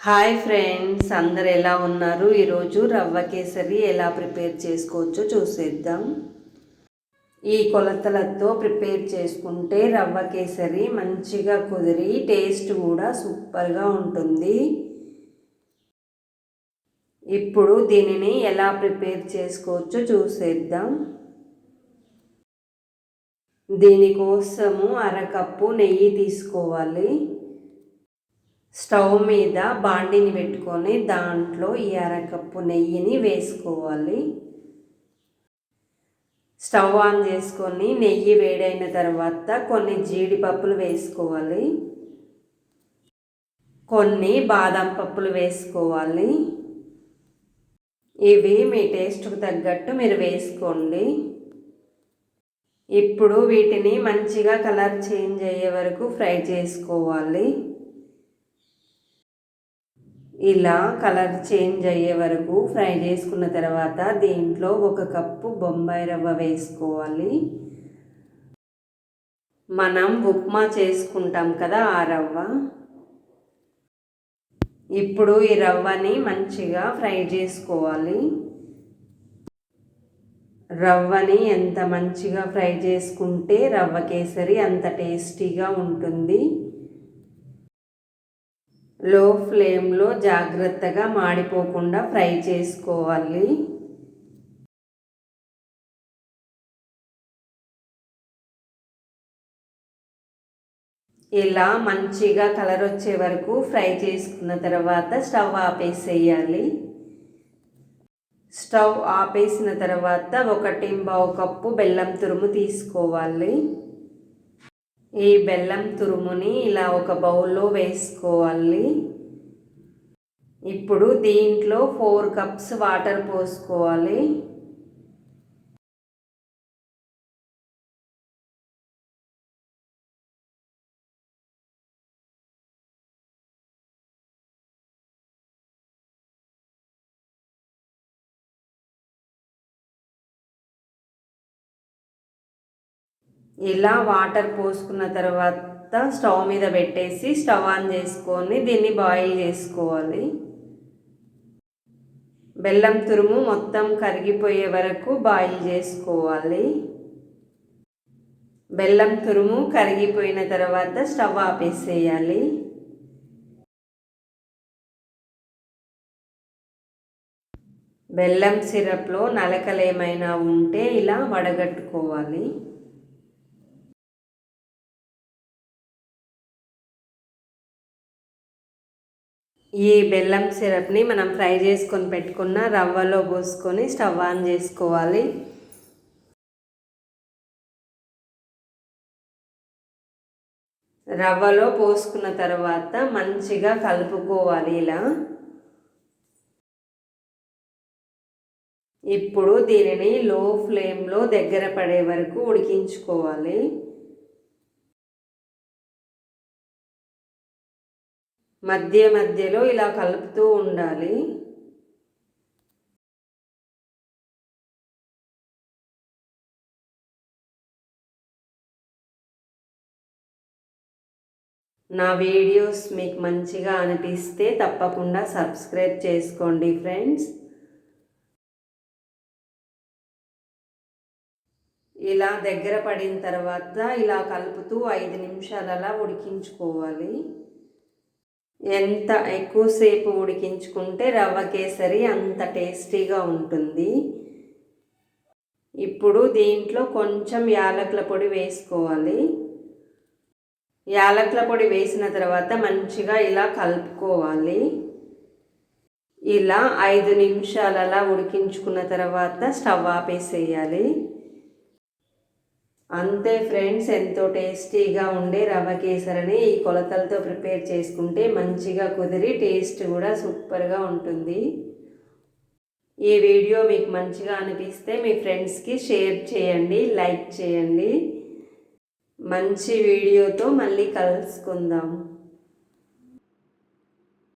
Hi friends అందరు ఎలా ఉన్నారు? ఈరోజు రవ్వ కేసరి ఎలా ప్రిపేర్ చేసుకోవచ్చో చూసేద్దాం. ఈ కొలతలతో ప్రిపేర్ చేసుకుంటే రవ్వ కేసరి మంచిగా కుదిరి టేస్ట్ కూడా సూపర్గా ఉంటుంది. ఇప్పుడు దీనిని ఎలా ప్రిపేర్ చేసుకోవచ్చో చూసేద్దాం. దీనికోసము అరకప్పు నెయ్యి తీసుకోవాలి. స్టవ్ మీద బాండిని పెట్టుకొని దాంట్లో ఈ అరకప్పు నెయ్యిని వేసుకోవాలి. స్టవ్ ఆన్ చేసుకొని నెయ్యి వేడైన తర్వాత కొన్ని జీడిపప్పులు వేసుకోవాలి. కొన్ని బాదం పప్పులు వేసుకోవాలి. ఇవి మీ టేస్ట్కు తగ్గట్టు మీరు వేసుకోండి. ఇప్పుడు వీటిని మంచిగా కలర్ చేంజ్ అయ్యే వరకు ఫ్రై చేసుకోవాలి. ఇలా కలర్ చేంజ్ అయ్యే వరకు ఫ్రై చేసుకున్న తర్వాత దీంట్లో ఒక కప్పు బొంబాయి రవ్వ వేసుకోవాలి. మనం ఉప్మా చేసుకుంటాం కదా ఆ రవ్వ. ఇప్పుడు ఈ రవ్వని మంచిగా ఫ్రై చేసుకోవాలి. రవ్వని ఎంత మంచిగా ఫ్రై చేసుకుంటే రవ్వ కేసరి అంత టేస్టీగా ఉంటుంది. లో ఫ్లేమ్లో జాగ్రత్తగా మాడిపోకుండా ఫ్రై చేసుకోవాలి. ఇలా మంచిగా కలర్ వచ్చే వరకు ఫ్రై చేసుకున్న తర్వాత స్టవ్ ఆపేసేయాలి. స్టవ్ ఆపేసిన తర్వాత ఒక టింబా కప్పు బెల్లం తురుము తీసుకోవాలి. ఈ బెల్లం తురుముని ఇలా ఒక బౌల్లో వేసుకోవాలి. ఇప్పుడు దీంట్లో ఫోర్ కప్స్ వాటర్ పోసుకోవాలి. ఇలా వాటర్ పోసుకున్న తర్వాత స్టవ్ మీద పెట్టేసి స్టవ్ ఆన్ చేసుకొని దీన్ని బాయిల్ చేసుకోవాలి. బెల్లం తురుము మొత్తం కరిగిపోయే వరకు బాయిల్ చేసుకోవాలి. బెల్లం తురుము కరిగిపోయిన తర్వాత స్టవ్ ఆపేసేయాలి. బెల్లం సిరప్లో నలకలు ఏమైనా ఉంటే ఇలా వడగట్టుకోవాలి. ఈ బెల్లం సిరప్ని మనం ఫ్రై చేసుకొని పెట్టుకున్న రవ్వలో పోసుకొని స్టవ్ ఆన్ చేసుకోవాలి. రవ్వలో పోసుకున్న తర్వాత మంచిగా కలుపుకోవాలి ఇలా. ఇప్పుడు దీనిని లో ఫ్లేమ్లో దగ్గర పడే వరకు ఉడికించుకోవాలి. మధ్య మధ్యలో ఇలా కలుపుతూ ఉండాలి. నా వీడియోస్ మీకు మంచిగా అనిపిస్తే తప్పకుండా సబ్స్క్రైబ్ చేసుకోండి ఫ్రెండ్స్. ఇలా దగ్గర పడిన తర్వాత ఇలా కలుపుతూ ఐదు నిమిషాలలా ఉడికించుకోవాలి. ఎంత ఎక్కువసేపు ఉడికించుకుంటే రవ్వ కేసరి అంత టేస్టీగా ఉంటుంది. ఇప్పుడు దీంట్లో కొంచెం యాలకుల పొడి వేసుకోవాలి. యాలకుల పొడి వేసిన తర్వాత మంచిగా ఇలా కలుపుకోవాలి. ఇలా ఐదు నిమిషాలలా ఉడికించుకున్న తర్వాత స్టవ్ ఆపేసేయాలి. అంతే ఫ్రెండ్స్ ఎంతో టేస్టీగా ఉండే రవ్వ కేసరిని ఈ కొలతలతో ప్రిపేర్ చేసుకుంటే మంచిగా కుదిరి టేస్ట్ కూడా సూపర్గా ఉంటుంది. ఈ వీడియో మీకు మంచిగా అనిపిస్తే మీ ఫ్రెండ్స్కి షేర్ చేయండి లైక్ చేయండి. మంచి వీడియోతో మళ్ళీ కలుసుకుందాం.